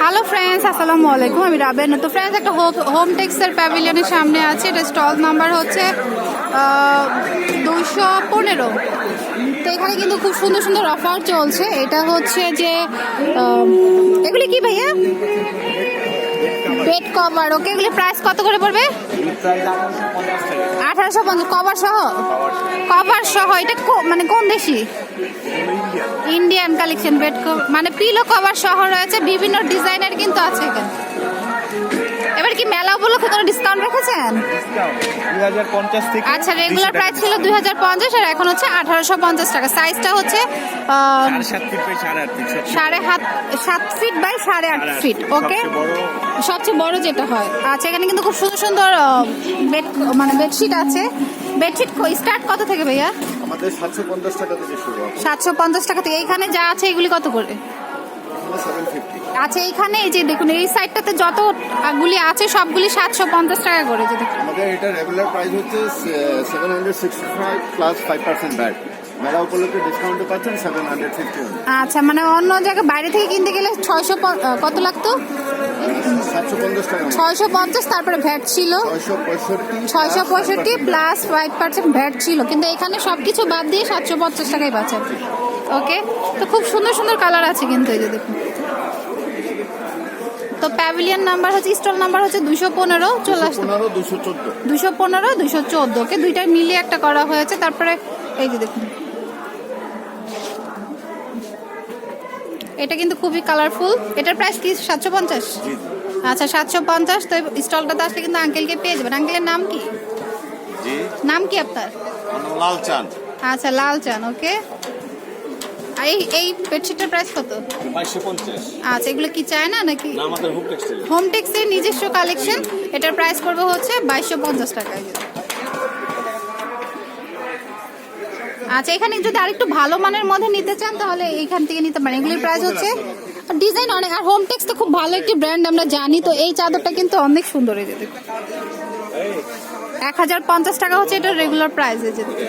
Hello friends আসসালামু আলাইকুম আমি রাবেন। তো ফ্রেন্ডস একটা হোম টেক্সের প্যাভিলিয়নের সামনে আছে। এটা স্টল নাম্বার হচ্ছে দুশো পনেরো। তো এখানে কিন্তু খুব সুন্দর সুন্দর অফার চলছে। এটা হচ্ছে যে এগুলি কি ভাইয়া? বেড কভার ওকে এগুলি প্রাইস কত করে পড়বে? আঠারোশো পঞ্চাশ কভার সহ? কভার সহ এটা মানে কোন দেশি? ইন্ডিয়ান কালেকশন বেড মানে পিলো কভার সহ রয়েছে বিভিন্ন ডিজাইনের কিন্তু আছে এখানে। কি মেলা উপলক্ষে কোনো ডিসকাউন্ট রেখেছেন? আচ্ছা রেগুলার প্রাইস ছিল দুই হাজার পঞ্চাশ আর এখন হচ্ছে আঠারোশো পঞ্চাশ টাকা। সাইজটা হচ্ছে সাড়ে হাত সাত ফিট বাই সাড়ে আট ফিট ওকে সবচেয়ে বড়। যেটা হয়। আচ্ছা এখানে কিন্তু খুব সুন্দর সুন্দর বেড মানে বেডশিট আছে। বেডশিট স্টার্ট কত থেকে ভাইয়া? আমাদের সাতশো পঞ্চাশ টাকা থেকে শুরু সাতশো পঞ্চাশ টাকা থেকে। এইখানে যা আছে এগুলি কত করে? আচ্ছা এইখানে এই যে দেখুন এই সাইডটাতে যতগুলি আছে সবগুলি সাতশো পঞ্চাশ টাকা করে যে দেখুন। আমাদের এটা রেগুলার প্রাইস হচ্ছে seven hundred sixty five plus five percent bat মেলা উপলক্ষে ডিসকাউন্টে পাচ্ছেন সেভেন হান্ড্রেড ফিফটি আচ্ছা মানে অন্য জায়গায় বাইরে থেকে কিনতে গেলে ছয়শো কত লাগতো? ছয়শো পঞ্চাশ তারপরে ভ্যাট ছিল। ছয়শো পঁয়ষট্টি প্লাস ফাইভ পার্সেন্ট ভ্যাট ছিল কিন্তু এখানে সব কিছু বাদ দিয়ে সাতশো পঞ্চাশ টাকাই পাচ্ছেন। ওকে? তো খুব সুন্দর সুন্দর কালার আছে কিন্তু এই যে দেখুন। তো প্যাভিলিয়ন নাম্বার হচ্ছে স্টল নাম্বার হচ্ছে দুশো পনেরো চলে পনেরো দুশো পনেরো দুশো চোদ্দ ওকে দুইটাই মিলিয়ে একটা করা হয়েছে তারপরে এই যে দেখুন। এটা কিন্তু খুবই কালারফুল এটার প্রাইস কি? সাতশো পঞ্চাশ? আচ্ছা সাতশো পঞ্চাশ তো স্টলটাতে আসলে কিন্তু আঙ্কেলকে পেয়ে যাবেন। আঙ্কেলের নাম কি? নাম কি আপনার? লাল চান আচ্ছা লাল চান ওকে আর এই এই বেডশিটের প্রাইস কত? আচ্ছা এগুলো কি চায় না নাকি? হোম টেক্সের নিজস্ব কালেকশন এটার প্রাইস করবে হচ্ছে বাইশশো পঞ্চাশ টাকা আচ্ছা এখানে যদি আরেকটু ভালো মানের মধ্যে নিতে চান তাহলে এইখান থেকে নিতে পারেন। এগুলির প্রাইস হচ্ছে ডিজাইন অনেক আর হোম টেক্স তো খুব ভালো একটি ব্র্যান্ড আমরা জানি তো এই চাদরটা কিন্তু অনেক সুন্দর এই যে দেখুন। এক হাজার পঞ্চাশ টাকা হচ্ছে এটার রেগুলার প্রাইস এই যে দেখুন।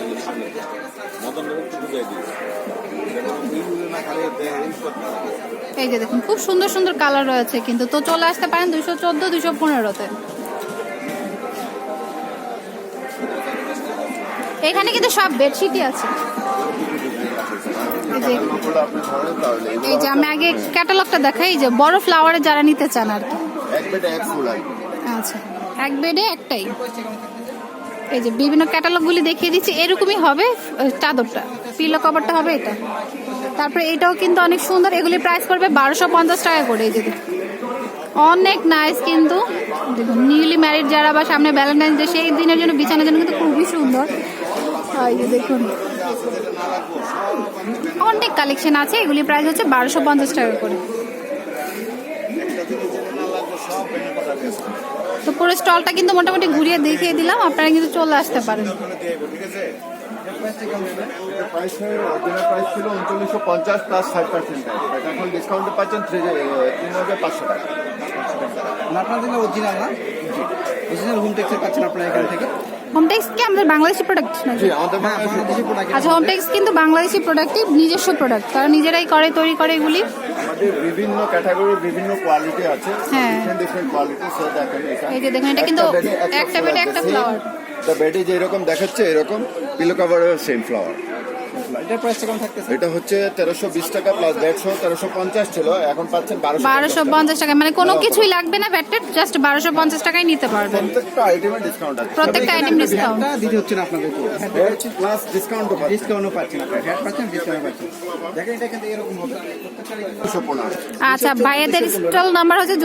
এই যে দেখুন খুব সুন্দর সুন্দর কালার রয়েছে কিন্তু তো চলে আসতে পারেন দুশো চোদ্দ দুশো পনেরোতে। এখানে কিন্তু সব বেডশিটই আছে। এই যে আমি আগে ক্যাটালগটা দেখাই এই যে বড় ফ্লাওয়ারে যারা নিতে চান আর কি। আচ্ছা এক বেডে একটাই। এই যে বিভিন্ন ক্যাটালগুলি দেখিয়ে দিচ্ছি এরকমই হবে চাদরটা। পিলো কভারটা হবে এটা। তারপরে এটাও কিন্তু অনেক সুন্দর। এগুলি প্রাইস পড়বে বারোশো পঞ্চাশ টাকা করে এই যে অনেক নাইস কিন্তু দেখুন নিউলি ম্যারিড যারা বা সামনে ভ্যালেন্টাইন ডে সেই দিনের জন্য বিছানার জন্য কিন্তু খুবই সুন্দর। দেখুন, অনেক কালেকশন আছে, এগুলি প্রাইস হচ্ছে বারোশো পঞ্চাশ টাকা করে। তো পুরো স্টলটা কিন্তু মোটামুটি ঘুরিয়ে দেখিয়ে দিলাম, আপনারা কিন্তু চলে আসতে পারেন। প্রাইস অরিজিনাল প্রাইস ছিল উনচল্লিশশো পঞ্চাশ প্লাস ফাইভ পার্সেন্ট এখন ডিসকাউন্টে পাচ্ছেন থ্রি তিন হাজার পাঁচশো টাকা। আপনাদের অরিজিনাল না? অরিজিনাল হোম টেক্সের পাচ্ছেন আপনার এখান থেকে? হোমটেক্স কি আমাদের বাংলাদেশি প্রোডাক্ট নাকি? আচ্ছা হোমটেক্স কিন্তু বাংলাদেশি প্রোডাক্টই নিজস্ব প্রোডাক্ট তারা নিজেরাই করে তৈরি করে এগুলি? আমাদের বিভিন্ন ক্যাটাগরির বিভিন্ন কোয়ালিটি আছে। হ্যাঁ। ডিফারেন্ট কোয়ালিটি সো দেখেন এই যে দেখেন এটা কিন্তু একটা বেডে একটা ফ্লাওয়ার দ্য বেডে যে এরকম দেখাচ্ছে এরকম পিলো কভারও সেম ফ্লাওয়ার এটার প্রাইস কেমন থাকতেছে? এটা হচ্ছে তেরোশো বিশ টাকা প্লাস দেড়শো তেরোশো পঞ্চাশ ছিল এখন পাচ্ছেন বারোশো বারোশো পঞ্চাশ টাকা মানে কোনো কিছুই লাগবে না ব্যাটের জাস্ট বারোশো পঞ্চাশ টাকায় নিতে পারবেন। প্রত্যেকটা আইটেমের ডিসকাউন্ট আছে। প্রত্যেকটা আইটেম ডিসকাউন্ট দিতে হচ্ছে না প্লাস ডিসকাউন্টও পাচ্ছেন। ডিসকাউন্টও পাচ্ছেন আপনারা। হ্যাট পাচ্ছেন ডিসকাউন্ট পাচ্ছেন। দেখেন এটা কিন্তু এরকম হবে। আচ্ছা ভাইয়াদের স্টল নাম্বার হচ্ছে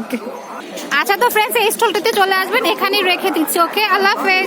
ওকে আচ্ছা তো ফ্রেন্ডস এই স্টলটিতে চলে আসবেন। এখানেই রেখে দিচ্ছি। ওকে আল্লাহ হাফেজ।